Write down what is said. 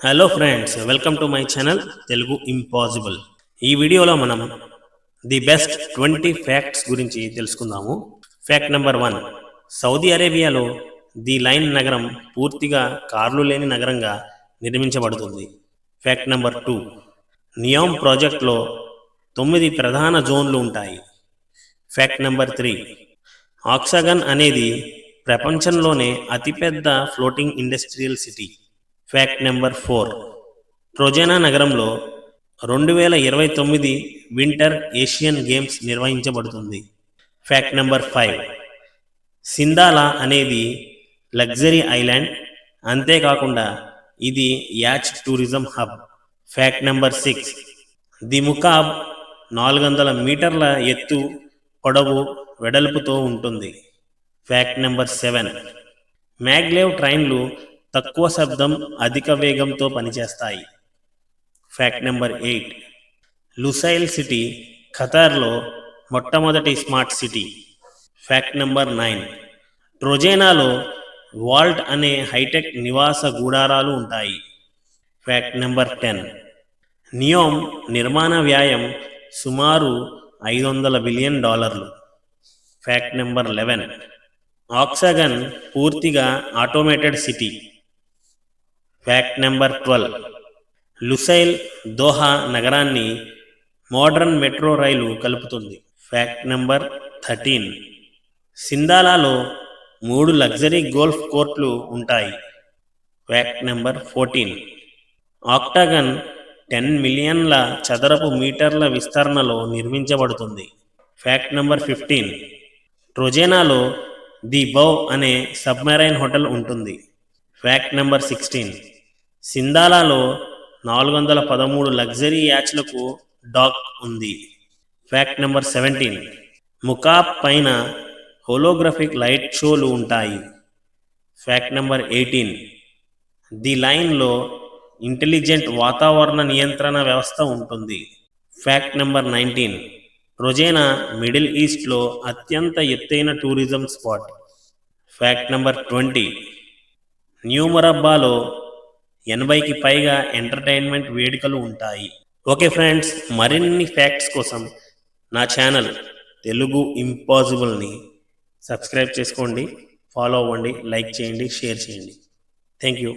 Hello friends welcome to my channel Telugu impossible ఈ వీడియోలో మనం ది బెస్ట్ ట్వంటీ ఫ్యాక్ట్స్ గురించి తెలుసుకుందాము. ఫ్యాక్ట్ నెంబర్ వన్ సౌదీ అరేబియాలో ది లైన్ నగరం పూర్తిగా కార్లు లేని నగరంగా నిర్మించబడుతుంది. ఫ్యాక్ట్ నెంబర్ టూ నియామ్ ప్రాజెక్ట్లో తొమ్మిది ప్రధాన జోన్లు ఉంటాయి. ఫ్యాక్ట్ నెంబర్ త్రీ ఆక్సాగన్ అనేది ప్రపంచంలోనే అతిపెద్ద floating industrial city fact number four Trojena నగరంలో రెండు వేల ఇరవై తొమ్మిది వింటర్ ఏషియన్ గేమ్స్ నిర్వహించబడుతుంది. ఫ్యాక్ట్ నెంబర్ ఫైవ్ సిందాలా అనేది లగ్జరీ ఐలాండ్ అంతేకాకుండా ఇది yacht tourism hub fact number six the Mukaab నాలుగు వందల మీటర్ల ఎత్తు పొడవు వెడల్పుతో ఉంటుంది. ఫ్యాక్ట్ నెంబర్ సెవెన్ మ్యాగ్లేవ్ ట్రైన్లు తక్కువ శబ్దం అధిక వేగంతో పనిచేస్తాయి. Fact number eight Lusail city ఖతార్లో మొట్టమొదటి smart city fact number nine ట్రోజేనాలో Walt అనే హైటెక్ నివాస గూడారాలు ఉంటాయి. ఫ్యాక్ట్ నెంబర్ టెన్ నియోమ్ నిర్మాణ వ్యాయం సుమారు ఐదు వందల బిలియన్ డాలర్లు. ఫ్యాక్ట్ నెంబర్ లెవెన్ ఆక్సాగన్ పూర్తిగా automated city fact number twelve Lusail Doha నగరాన్ని మోడర్న్ మెట్రో రైలు కలుపుతుంది. ఫ్యాక్ట్ నెంబర్ థర్టీన్ సిందాలాలో మూడు లగ్జరీ గోల్ఫ్ కోర్ట్లు ఉంటాయి. Fact number fourteen Octagon ten మిలియన్ల చదరపు మీటర్ల విస్తరణలో నిర్మించబడుతుంది. ఫ్యాక్ట్ నెంబర్ ఫిఫ్టీన్ ట్రోజేనాలో ది బౌ అనే సబ్మెరైన్ హోటల్ ఉంటుంది. ఫ్యాక్ట్ నెంబర్ సిక్స్టీన్ సిందాలాలో నాలుగు వందల పదమూడు లగ్జరీ యాచ్లకు డాక్ ఉంది. Fact number seventeen. ముఖాబ్ పైన హోలోగ్రఫిక్ లైట్ షోలు ఉంటాయి. Fact number eighteen. ది లైన్లో ఇంటెలిజెంట్ వాతావరణ నియంత్రణ వ్యవస్థ ఉంటుంది. Fact number nineteen. Trojena middle ఈస్ట్లో అత్యంత ఎత్తైన tourism spot. Fact number twenty. న్యూమరబ్బాలో ఎనభైకి పైగా ఎంటర్టైన్మెంట్ వేడుకలు ఉంటాయి. ఓకే ఫ్రెండ్స్ మరిన్ని ఫ్యాక్ట్స్ కోసం నా ఛానల్ తెలుగు ఇంపాసిబుల్ని సబ్స్క్రైబ్ చేసుకోండి ఫాలో అవ్వండి లైక్ చేయండి షేర్ చేయండి. Thank you.